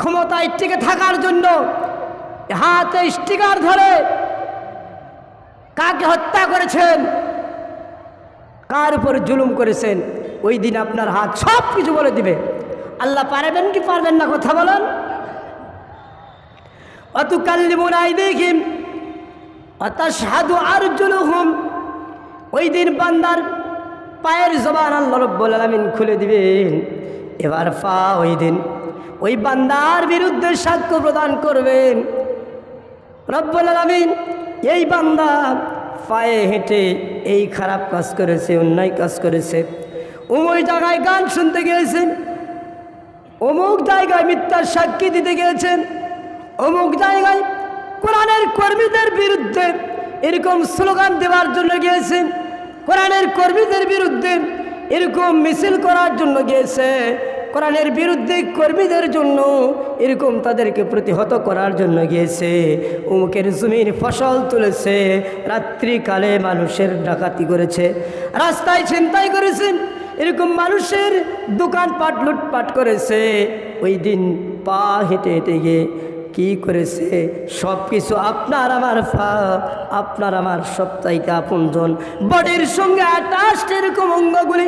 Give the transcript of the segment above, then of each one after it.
ক্ষমতায় টিকে থাকার জন্য হাতে স্টিকার ধরে কাকে হত্যা করেছেন? কার উপর জুলুম করেছেন? ওই দিন আপনার হাত সব কিছু বলে দিবে। আল্লাহ পারবেন কি পারবেন না কথা বলেন? অত কাল্লিমুন আই দেখিম অত সাধু আর জুলুহুম ওই দিন বান্দার পায়ের জবান আল্লাহ রব্বুল আলামিন খুলে দিবেন। এবার পা ওই দিন। ওই বান্দার বিরুদ্ধে সাক্ষ্য প্রদান করবেন। রব্বুল এই বান্দা পায়ে হেঁটে এই খারাপ কাজ করেছে, অন্যায় কাজ করেছে। ওই জায়গায় গান শুনতে গিয়েছেন, অমুক জায়গায় মিথ্যার সাক্ষী দিতে গিয়েছেন, অমুক জায়গায় কোরআনের কর্মীদের বিরুদ্ধে এরকম স্লোগান দেওয়ার জন্য গিয়েছেন, কোরআনের কর্মীদের বিরুদ্ধে এরকম মিছিল করার জন্য গিয়েছে। কোরআনের বিরুদ্ধে কর্মীদের জন্য এরকম তাদেরকে প্রতিহত করার জন্য গিয়েছে। উমুকের জমির ফসল তুলেছে, রাত্রিকালে মানুষের ডাকাতি করেছে। রাস্তায় ছিনতাই করেছেন এরকম মানুষের দোকানপাট, লুটপাট করেছে। ওই দিন পা হেঁটে হেঁটে গিয়ে কি করেছে? সব কিছু আপনার আমার ফা, আপনার আমার সপ্তাহিক আপনজন। বডির সঙ্গে আটাশট এরকম অঙ্গগুলি।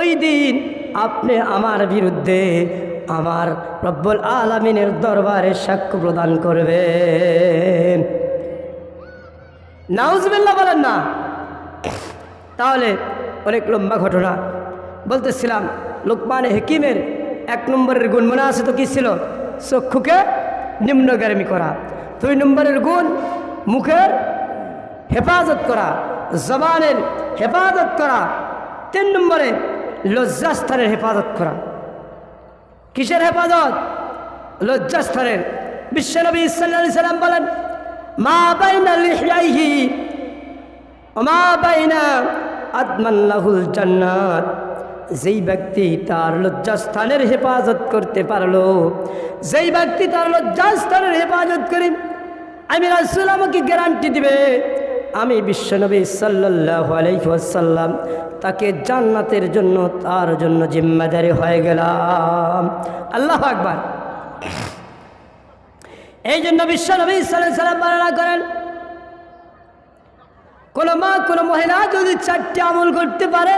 ওই দিন আপনি আমার বিরুদ্ধে আমার রব্বুল আলমিনের দরবারে সাক্ষ্য প্রদান করবেন। নাউজবিল্লা বলেন না। তাহলে অনেক লম্বা ঘটনা। বলতেছিলাম, লোকমান হেকিমের এক নম্বরের গুণ মনে আছে তো কী ছিল? চক্ষুকে নিম্নগামী করা। দুই নম্বরের গুণ, মুখের হেফাজত করা। জবানের হেফাজত করা। তিন নম্বরে লজ্জাস্থানের হেফাজত করা। কিসের হেফাজত? লজ্জাস্থানের। বিশ্বনবী সাল্লা সাল্লাম বলেন, মা বাইনা লিহিয়াইহি মা বাইনা আত্মাল্লাহুল জান্নাত। যেই ব্যক্তি তার লজ্জাস্থানের হেফাজত করতে পারল, যেই ব্যক্তি তার লজ্জাস্থানের হেফাজত করি, আমি রাসুল আমাকে গ্যারান্টি দিবে আমি বিশ্বনবী সাল্লাহ আলাইসাল্লাম তাকে জান্নাতের জন্য, তার জন্য জিম্মাদারি হয়ে গেলাম। আল্লাহ আকবার। এই জন্য বিশ্বনবী সাল্লাম বর্ণনা করেন, কোনো মা, কোনো মহিলা যদি চারটি আমল করতে পারে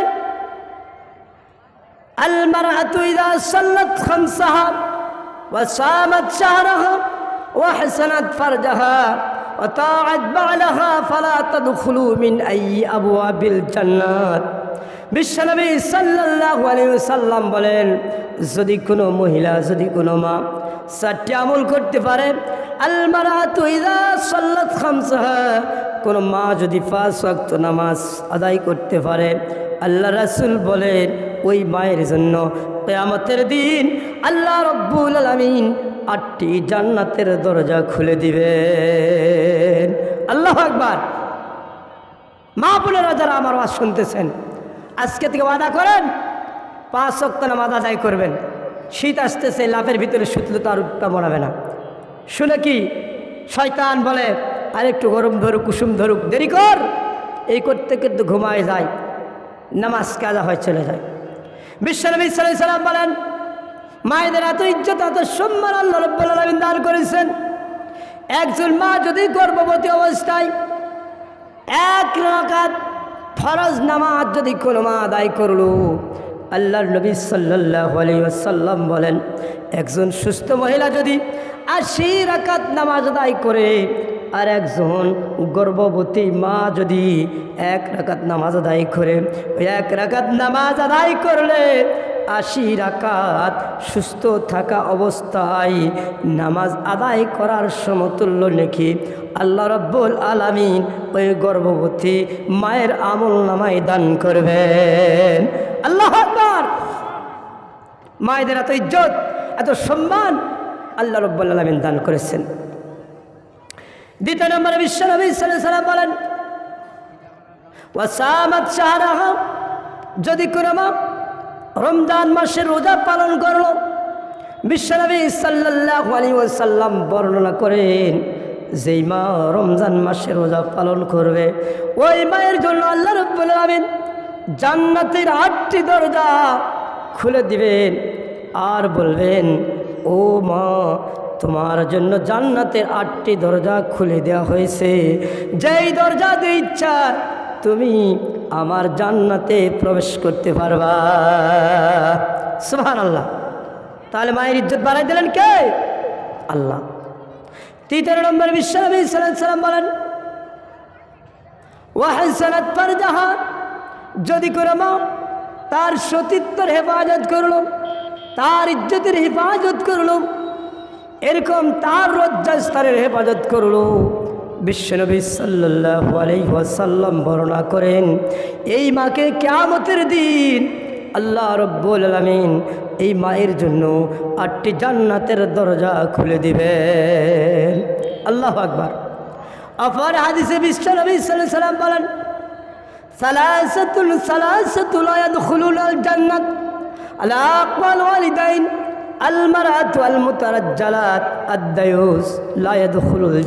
আলমার ফারজাহা। وطاعت بعلها فلا تدخلوا من أي أبواب الجنات বিশ্বনবী সাল্লাল্লাহু আলাইহি সাল্লাম বলেন যদি কোনো মহিলা যদি কোনো মা চারটি আমল করতে পারে আলমারাতু ইযা সাল্লাত খামসাহা কোনো মা যদি পাঁচ ওয়াক্ত নামাজ আদায় করতে পারে আল্লাহ রাসূল বলেন ওই মায়ের জন্য কেয়ামতের দিন আল্লাহ রব্বুল আলমিন আটটি জান্নাতের দরজা খুলে দিবেন। আল্লাহ আকবার। মা বোনেরা যারা আমার আওয়াজ শুনতেছেন, আজকে থেকে ওয়াদা করেন, পাঁচ শক্ত নামাজ আদায় করবেন। শীত আসতেছে, লাভের ভিতরে সুতলে তার উত্তম বানাবে না। শুনে কি শয়তান বলে, আরেকটু গরম ধরুক, কুসুম ধরুক, দেরি কর। এই করতে কিন্তু ঘুমায় যায়, নামাজ কাজা হয় চলে যায়। বিশ্বনবী সাল্লাম বলেন মায়েদের এত ইজ্জত, এত সম্মান আল্লাহ রব্বুল দান করেছেন। একজন মা যদি গর্ভবতী অবস্থায় এক রাকাত ফরজ নামাজ যদি কোনো মা আদায় করল, আল্লাহর নবী ওয়াসাল্লাম বলেন, একজন সুস্থ মহিলা যদি আশি রাকাত নামাজ আদায় করে, আর একজন গর্ভবতী মা যদি এক রাকাত নামাজ আদায় করে, ওই এক রাকাত নামাজ আদায় করলে আশি রাকাত সুস্থ থাকা অবস্থায় নামাজ আদায় করার সমতুল্য নাকি। আল্লাহ রব্বুল আলামিন ওই গর্ভবতী মায়ের আমল নামায় দান করবেন। আল্লাহ মায়েদের এত ইজ্জত, এত সম্মান আল্লাহ রব্বুল আলামিন দান করেছেন। দ্বিতীয় নম্বরে বিশ্বনবী সালাম বলেন ওয়াসামাত শাহরাহা যদি কোনো মা রমজান মাসে রোজা পালন করল। বিশ্বনবী সাল্লাল্লাহু আলাইহি ওয়াসাল্লাম বর্ণনা করেন, যেই মা রমজান মাসে রোজা পালন করবে, ওই মায়ের জন্য আল্লাহ রব্বুল আলামিন জান্নাতের আটটি দরজা খুলে দিবেন আর বলবেন, ও মা, তোমার জন্য জান্নাতের আটটি দরজা খুলে দেওয়া হয়েছে। যেই দরজা দিয়ে ইচ্ছা, তুমি আমার জান্নাতে প্রবেশ করতে পারবা। সুহান আল্লাহ তাহলে মায়ের ইজ্জত বাড়াই দিলেন কে? আল্লাহ। তৃতীয় নম্বর বিশ্বনবী সাল্লাম বলেন ওয়াহসানাত ফারজাহা। যদি করে মা তার সতীত্বর হেফাজত করল, তার ইজ্জতের হেফাজত করল, এরকম তার লজ্জাস্থানের হেফাজত করল। বিশ্বনবী সাল্লাহ আলাইসাল্লাম বর্ণনা করেন, এই মাকে কেমতের দিন আল্লাহ রব্বুল আলমিন এই মায়ের জন্য আটটি জান্নাতের দরজা খুলে দিবেন। আল্লাহ আকবার। আফার হাদিসে বিশ্বনবী সাল্লাম বলেন সালাসাতুল আল জান্নাত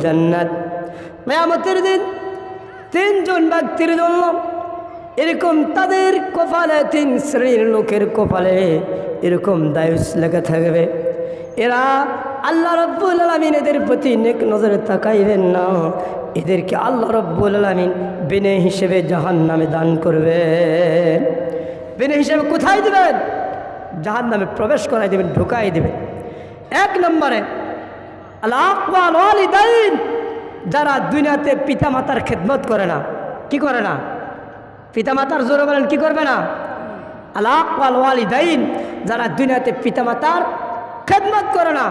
জান্নাত। মেয়ামতের দিন তিনজন ব্যক্তির জন্য এরকম তাদের কপালে তিন শ্রেণির লোকের কপালে এরকম দায়ুস লেগে থাকবে। এরা আল্লাহ রব্বুল আলমিন এদের প্রতি নেক নজরে তাকাইবেন না। এদেরকে আল্লাহ রব্বুল আলমিন বিনে হিসেবে জাহান নামে দান করবেন। বিনে হিসেবে কোথায় দেবেন? জাহান নামে প্রবেশ করাই দেবেন ঢুকাই দেবেন। এক নম্বরে আল্লাহ আকবাল ওয়ালিদাইন যারা দুনিয়াতে পিতামাতার খেদমত করে না, কি করে না? পিতামাতার জোরে বলেন, কি করবে না? ওয়ালিদাইন, যারা দুনিয়াতে পিতামাতার খেদমত করে না,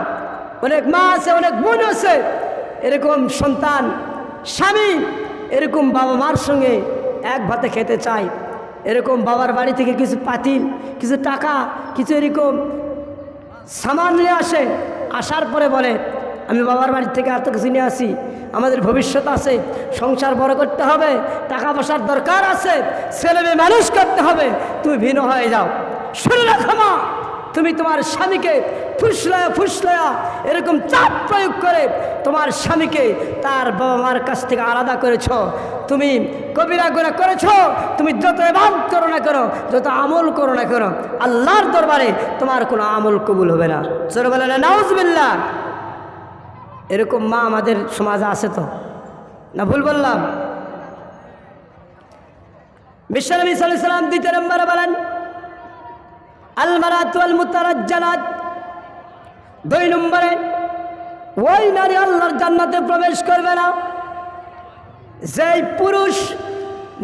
অনেক মা আছে, অনেক বোন আছে, এরকম সন্তান, স্বামী, এরকম বাবা মার সঙ্গে এক ভাতে খেতে চায়, এরকম বাবার বাড়ি থেকে কিছু পাতিল, কিছু টাকা, কিছু এরকম সামান নিয়ে আসে, আসার পরে বলে আমি বাবার বাড়ি থেকে এত কিছু নিয়ে আসি। আমাদের ভবিষ্যৎ আছে, সংসার বড় করতে হবে, টাকা পয়সার দরকার আছে, ছেলে মেয়ে মানুষ করতে হবে তুমি ভিন্ন হয়ে যাও। শুনে রাখো মা, তুমি তোমার স্বামীকে ফুসলয়া ফুসলায়া এরকম চাপ প্রয়োগ করে তোমার স্বামীকে তার বাবা মার কাছ থেকে আলাদা করেছ। তুমি কবিরা গুণা করেছ, তুমি যত এবার করো না করো যত আমল করো না করো আল্লাহর দরবারে তোমার কোনো আমল কবুল হবে না। চলো বলে না নাউজবিল্লা এরকম মা আমাদের সমাজে আছে তো। না ভুল বললাম? বিশ্বনবী সাল্লাম দ্বিতীয় নম্বরে বলেন, আলমারাত আল মুতারাজ্জালাত দুই নম্বরে, ওই নারী আল্লাহর জান্নাতে প্রবেশ করবে না। যেই পুরুষ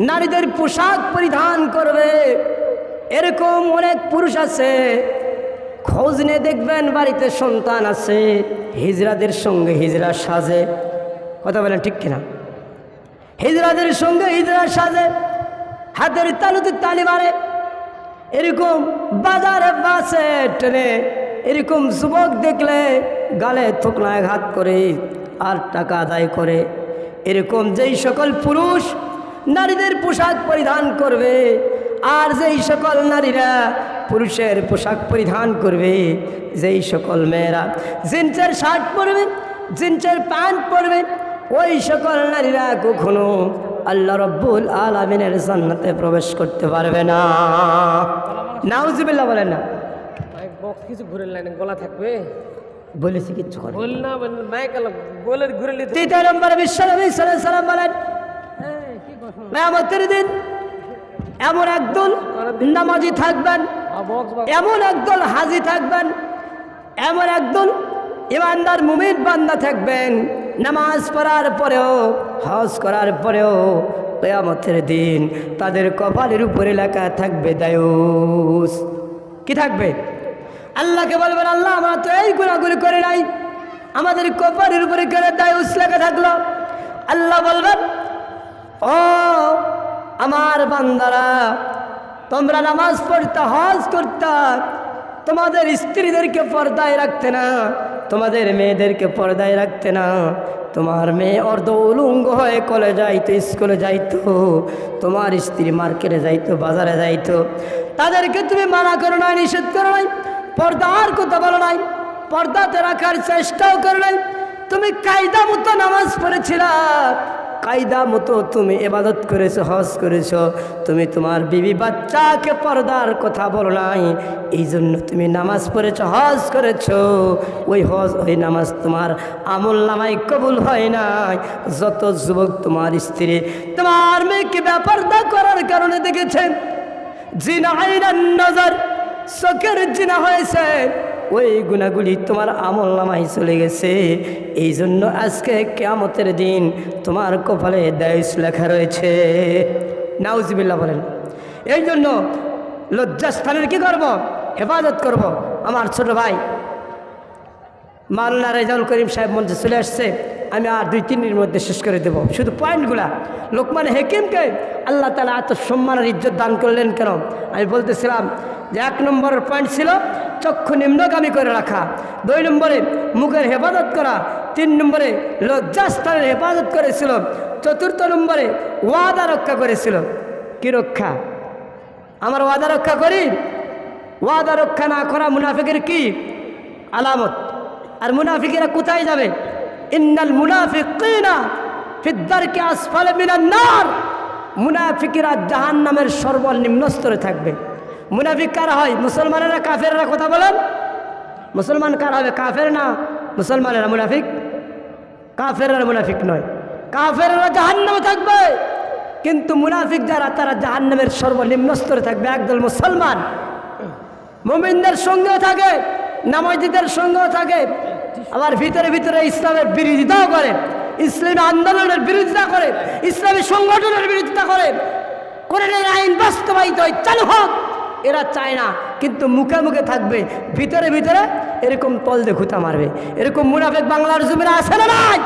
নারীদের পোশাক পরিধান করবে, এরকম অনেক পুরুষ আছে, খোঁজ নিয়ে দেখবেন বাড়িতে সন্তান আছে। হিজরাদের সঙ্গে হিজরা সাজে। কথা বলেন ঠিক কিনা? হিজরাদের সঙ্গে হিজরা সাজে, হাতের তালুতে তালি মারে। এরকম বাজারে বাসে ট্রেনে এরকম যুবক দেখলে গালে থুকনায় ঘাত করে আর টাকা আদায় করে। এরকম যেই সকল পুরুষ নারীদের পোশাক পরিধান করবে, আর যেই সকল নারীরা পুরুষের পোশাক পরিধান করবে যেই সকল মেয়েরা জিন্সের শার্ট পরবে জিন্সের প্যান্ট পরবে ওই সকল নারীরা কখনো আল্লাহ রব্বুল আলমিনের জান্নাতে প্রবেশ করতে পারবে না। নাউজিবিল্লা বলেন না। বক্স কিছু ঘুরে লাইনে গলা থাকবে? বলেছি কিচ্ছু করে ঘুরে নিতে। তৃতীয় নম্বর বিশ্বনবী সাল্লাল্লাহু সাল্লাম বলেন মেয়ামতের দিন এমন একদল নামাজি থাকবেন এমন একদল হাজি থাকবেন এমন একদল ইমানদার মুমিন বান্দা থাকবেন, নামাজ পড়ার পরেও, হজ করার পরেও, কেয়ামতের দিন তাদের কপালের উপরে লেখা থাকবে দায়ুস কি থাকবে? আল্লাহকে বলবেন, আল্লাহ, আমরা তো এই গুণাগুলি করে নাই। আমাদের কপালের উপরে কেন দায়ুস লেখা থাকল? আল্লাহ বলবেন, ও আমার বান্দারা, তোমরা নামাজ পড়তে, হজ করতে তোমাদের স্ত্রীদেরকে পর্দায় রাখতে না, তোমাদের মেয়েদেরকে পর্দায় রাখতে না। তোমার মেয়ে অর্ধ উলুঙ্গ হয়ে কলে যাইতো, স্কুলে যাইতো, তোমার স্ত্রী মার্কেটে যাইতো, বাজারে যাইতো। তাদেরকে তুমি মানা করো নাই, নিষেধ করো নাই পর্দার কথা বলো নাই, পর্দাতে রাখার চেষ্টাও করো নাই। তুমি কায়দা মতো নামাজ পড়েছিলা কায়দা মতো তুমি এবাদত করেছ, হজ করেছ, তুমি তোমার বিবি বাচ্চাকে পর্দার কথা বলো নাই এই জন্য তুমি নামাজ পড়েছ, হজ করেছ। ওই হজ, ওই নামাজ তোমার আমল নামায় কবুল হয় নাই। যত যুবক তোমার স্ত্রী তোমার মেয়েকে ব্যাপারটা করার কারণে দেখেছেন জিনা নজর, চোখের জিনা হয়েছে ওই গুণাগুলি তোমার আমল নামাই চলে গেছে। এই জন্য আজকে কেয়ামতের দিন তোমার কপালে দায়স লেখা রয়েছে। নাউজিবিল্লা বলেন এই জন্য লজ্জাস্থানের কি করব? হেফাজত করব? আমার ছোট ভাই মাল্লা রেজাউল করিম সাহেব মঞ্চে চলে আসছে। আমি আর দুই, তিন দিনের মধ্যে শেষ করে দেব। শুধু পয়েন্টগুলা। লোকমান হেকিমকে আল্লাহ তালা এত সম্মানের ইজ্জত দান করলেন কেন? আমি বলতেছিলাম যে এক নম্বরের পয়েন্ট ছিল চক্ষু নিম্নগামী করে রাখা। দুই নম্বরে মুখের হেফাজত করা। তিন নম্বরে লজ্জাস্থানের হেফাজত করেছিল। চতুর্থ নম্বরে ওয়াদা রক্ষা করেছিল। কি রক্ষা? আমার ওয়াদা রক্ষা করি? ওয়াদা রক্ষা না করা মুনাফিকের কি? আলামত। আর মুনাফিকেরা কোথায় যাবে? ইন্নাল মুনাফিকিনা ফিদ্দারকে আসফালে মিনান নার মুনাফিকেরা জাহান নামের সর্বনিম্ন স্তরে থাকবে। মুনাফিক কারা হয়? মুসলমানেরা, কাফেররা কথা বলেন। মুসলমান কার হবে? কাফের না মুসলমানেরা মুনাফিক? কাফেররা মুনাফিক নয়। কাফেররা জাহান্নামে থাকবে। কিন্তু মুনাফিক যারা, তারা জাহান্নামের সর্বনিম্ন স্তরে থাকবে। একদল মুসলমান। মোমিনদের সঙ্গেও থাকে, নামাজিদের সঙ্গেও থাকে। আবার ভিতরে ভিতরে ইসলামের বিরোধিতাও করে। ইসলামী আন্দোলনের বিরোধিতা করে। ইসলামী সংগঠনের বিরোধিতা করে। কোরআনের আইন বাস্তবায়িত হয়, চালু হোক। এরা চায় না, কিন্তু মুখে মুখে থাকবে, ভিতরে ভিতরে এরকম তল দিয়ে খুঁতা মারবে। এরকম মুনাফেক বাংলার জমিনে আসে না নাই?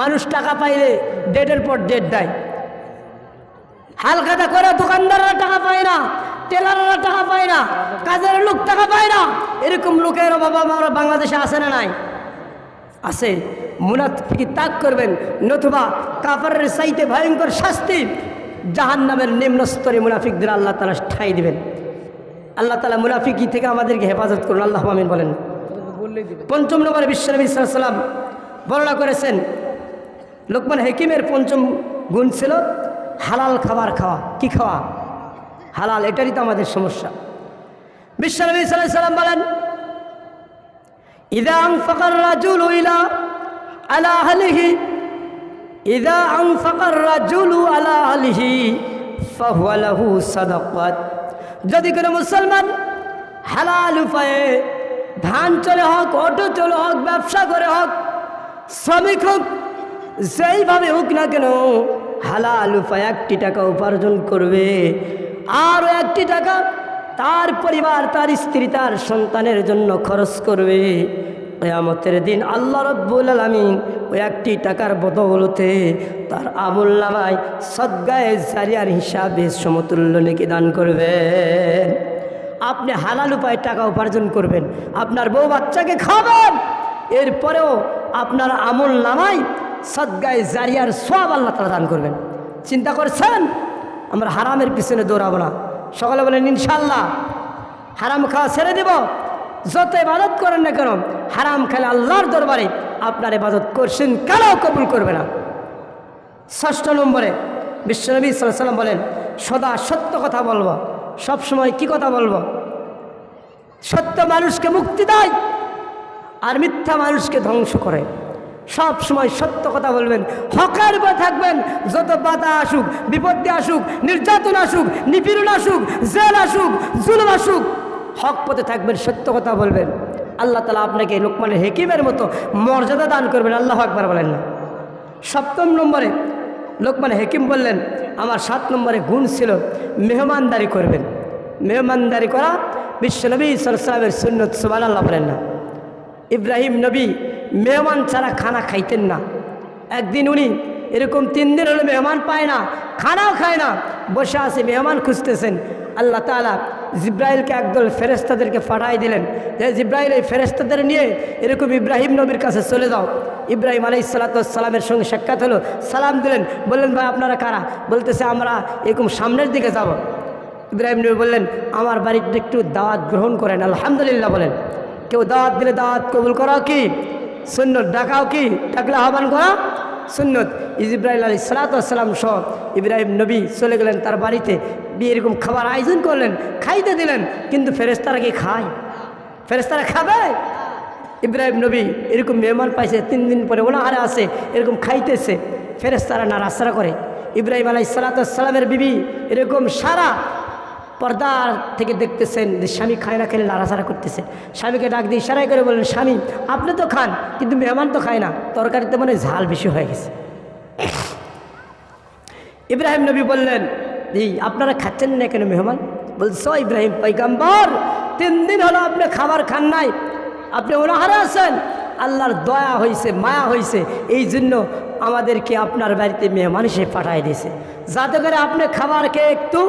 মানুষ টাকা পাইলে ডেটের পর ডেট দেয়। হালখাতা করে দোকানদাররা টাকা পায় না, টেলাররা টাকা পায় না, কাজের লোক টাকা পায় না। এরকম লোকের অভাব আমরা বাংলাদেশে আসে না নাই? আছে। মুনাফিকি তাক করবেন? নতুবা কাফারের সাইতে ভয়ঙ্কর শাস্তি জাহান নামের নিম্ন স্তরে মুনাফিকদের আল্লাহ তালা ঠাই দিবেন। আল্লাহ তালা মুনাফিকি থেকে আমাদেরকে হেফাজত করুন। আল্লাহ আমিন বলেন। পঞ্চম নম্বরে বিশ্বনবী বর্ণনা করেছেন, লোকমান হেকিমের পঞ্চম গুণ ছিল হালাল খাবার খাওয়া। কি খাওয়া? হালাল, এটারই তো আমাদের সমস্যা। বিশ্বনবী সাল্লাহ সাল্লাম বলেন, ইদা ফকর রাজুল ইলা আলা ইদা আং ফকর রাজুল আলা আহলিহি ফাহুয়ালাহু সাদাকাত। যদি কোনো মুসলমান হালাল উপায়ে ধান চলে হোক, অটো চলে হোক, ব্যবসা করে হোক, শ্রমিক হোক, যেইভাবে হোক না কেন, হালাল উপায় একটি টাকা উপার্জন করবে। আরও একটি টাকা তার পরিবার, তার স্ত্রী, তার সন্তানের জন্য খরচ করবে। কেয়ামতের দিন আল্লাহ রব্বুল আলমিন ওই একটি টাকার বদৌলতে তার আমুল নামায় সদ্গায়ে জারিয়ার হিসাবে সমতুল্য নাকি দান করবেন। আপনি হালাল উপায়ে টাকা উপার্জন করবেন, আপনার বউ বাচ্চাকে খাবেন এরপরেও আপনার আমল নামাই সদ্গায় জারিয়ার সব আল্লাহ তালা দান করবেন। চিন্তা করছেন? আমরা হারামের পিছনে দৌড়াবো না। সকালে বলেন ইনশাল্লাহ হারাম খাওয়া ছেড়ে দেব যত ইবাদত করেন না কেন, হারাম খেলে আল্লাহর দরবারে আপনার ইবাদত করছেন কেন কবুল করবে না? ষষ্ঠ নম্বরে বিশ্বনবী সাল্লাম বলেন, সদা সত্য কথা বলব। সব সময় কি কথা বলব? সত্য মানুষকে মুক্তি দেয় আর মিথ্যা মানুষকে ধ্বংস করে। সব সময় সত্য কথা বলবেন, হকার উপর থাকবেন। যত বাধা আসুক, বিপত্তি আসুক, নির্যাতন আসুক, নিপীড়ন আসুক, জেল আসুক, জুলুম আসুক হক পথে থাকবেন, সত্য কথা বলবেন। আল্লাহ তালা আপনাকে লোকমানের হেকিমের মতো মর্যাদা দান করবেন, আল্লাহ একবার বলেন না। সপ্তম নম্বরে লোকমান হেকিম বললেন, আমার সাত নম্বরে গুণ ছিল মেহমানদারি করবেন। মেহমানদারি করা বিশ্বনবী সালামের সুন্নত সুবান আল্লাহ বলেন না। ইব্রাহিম নবী মেহমান ছাড়া খানা খাইতেন না। একদিন উনি এরকম তিন দিন হলে মেহমান পায় না, খানাও খায় না, বসে আছে, মেহমান খুঁজতেছেন। আল্লাহ তালা জিব্রাইলকে একদল ফেরেস্তাদেরকে পাঠাই দিলেন। যে জিব্রাইল এই ফেরেস্তাদের নিয়ে এরকম ইব্রাহিম নবীর কাছে চলে যাও। ইব্রাহিম আলাই সালাতামের সঙ্গে সাক্ষাৎ হলো। সালাম দিলেন, বললেন, ভাই, আপনারা কারা? বলতেছে, আমরা এরকম সামনের দিকে যাব। ইব্রাহিম নবী বললেন, আমার বাড়িতে একটু দাওয়াত গ্রহণ করেন, আলহামদুলিল্লাহ, বলেন। কেউ দাওয়াত দিলে দাওয়াত কবুল করা কি? সুন্নত ডাকাও কি? ডাকলে আহ্বান করা সুন্নত। ইব্রাহিম আলী সালাতাম সহ ইব্রাহিম নবী চলে গেলেন তার বাড়িতে। এরকম খাবার আয়োজন করলেন, খাইতে দিলেন, কিন্তু ফেরেস্তারা কি খায়? ফেরেস্তারা খাবে? ইব্রাহিম নবী এরকম মেহমান পাইছে, তিন দিন পরে ওনাহারে আসে এরকম খাইতেছে। ফেরেস্তারা নাড়াচাড়া করে। ইব্রাহিম আলাই সালাতামের বিবি এরকম সারা পর্দার থেকে দেখতেছেন যে স্বামী খায় না খেলে নাড়াচাড়া করতেছে। স্বামীকে ডাক দিয়ে ইশারাই করে বললেন, স্বামী, আপনি তো খান, কিন্তু মেহমান তো খায় না। তরকারিতে মানে ঝাল বেশি হয়ে গেছে। ইব্রাহিম নবী বললেন, এই আপনারা খাচ্ছেন না কেন মেহমান? বলছ ইব্রাহিম পৈগাম্বর তিন দিন হলো আপনি খাবার খান নাই। আপনি ওনাহারে আছেন। আল্লাহর দয়া হয়েছে মায়া হয়েছে এই জন্য আমাদেরকে আপনার বাড়িতে মেহমান হিসেবে পাঠাই দিয়েছে। যাতে করে আপনি খাবার খেয়ে একটু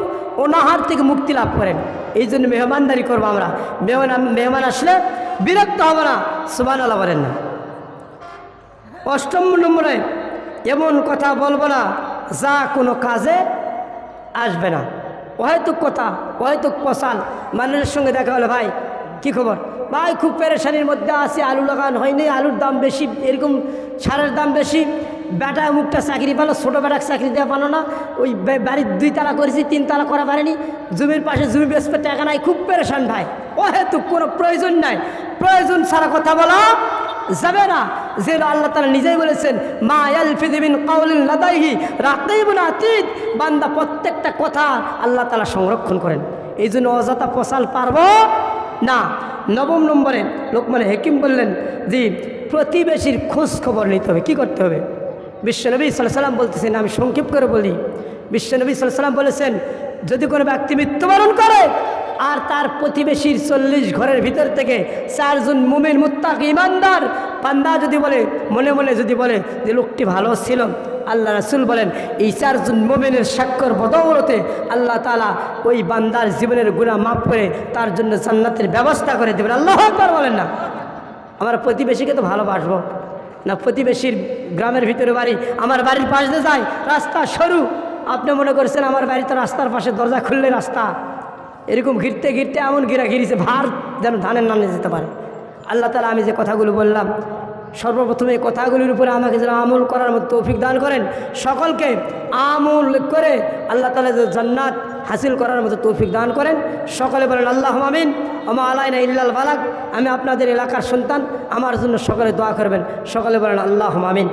অনাহার থেকে মুক্তি লাভ করেন। এই জন্য মেহমানদারি করব আমরা। মেহমান মেহমান আসলে বিরক্ত হবে না সুবান আল্লাহ বলেন না। অষ্টম নম্বরে এমন কথা বলব না, যা কোনো কাজে আসবে না। হয়তো কথা হয়তো কষাল মানুষের সঙ্গে দেখা হলো, ভাই, কি খবর? ভাই, খুব পেরেশানির মধ্যে আছে, আলু লাগান হয়নি, আলুর দাম বেশি, এরকম সারের দাম বেশি। বেটা মুখটা চাকরি পেল, ছোটো বেটাকে চাকরি দেওয়া পালো না, ওই বাড়ির দুই তালা করেছি, তিন তালা করা পারেনি। জমির পাশে জমি বেসপে টাকা নাই, খুব পেরেশান ভাই। ও হেতু কোনো প্রয়োজন নাই। প্রয়োজন ছাড়া কথা বলা যাবে না। যে আল্লাহ তালা নিজেই বলেছেন, মা ইয়ালফিদিবিন কাউলিন লাদাইহি, রাকিবুন আতীত বান্দা প্রত্যেকটা কথা আল্লাহ তালা সংরক্ষণ করেন। এই জন্য অযথা পশাল পারব না, নবম নম্বরে লোকমানে হেকিম বললেন যে, প্রতিবেশীর খোঁজ খবর নিতে হবে। কী করতে হবে? বিশ্বনবী সাল্লাহ সাল্লাম বলতেছেন, আমি সংক্ষেপ করে বলি। বিশ্বনবী সাল্লাহ সাল্লাম বলেছেন, যদি কোনো ব্যক্তি মৃত্যুবরণ করে আর তার প্রতিবেশীর চল্লিশ ঘরের ভিতর থেকে চারজন মুমিন মুত্তাক ইমানদার। পান্দা যদি বলে, মনে মনে যদি বলে যে লোকটি ভালো ছিল, আল্লাহ রাসুল বলেন, এই চারজন মোমেনের স্বাক্ষর বদৌলতে আল্লাহ তালা ওই বান্দার জীবনের গুণা মাফ করে তার জন্য জান্নাতের ব্যবস্থা করে দেবেন। আল্লাহ একবার বলেন না। আমার প্রতিবেশীকে তো ভালোবাসবো। না, প্রতিবেশীর গ্রামের ভিতরে বাড়ি আমার বাড়ির পাশ দিয়ে যায়, রাস্তা সরু। আপনি মনে করছেন আমার বাড়িতে রাস্তার পাশে দরজা খুললে রাস্তা? এরকম ঘিরতে ঘিরতে এমন ঘিরা ঘিরিছে, ভার যেন ধানের নামে যেতে পারে। আল্লাহ তালা আমি যে কথাগুলো বললাম, সর্বপ্রথমে এই কথাগুলির উপরে আমাকে যেন আমল করার মতো তৌফিক দান করেন। সকলকে আমল করে আল্লাহ তালা যে জান্নাত হাসিল করার মতো তৌফিক দান করেন। সকলে বলেন, আল্লাহ আমিন আমা আলাইনা ইল্লাল বালাক আমি আপনাদের এলাকার সন্তান, আমার জন্য সকলে দোয়া করবেন। সকলে বলেন, আল্লাহ আমিন।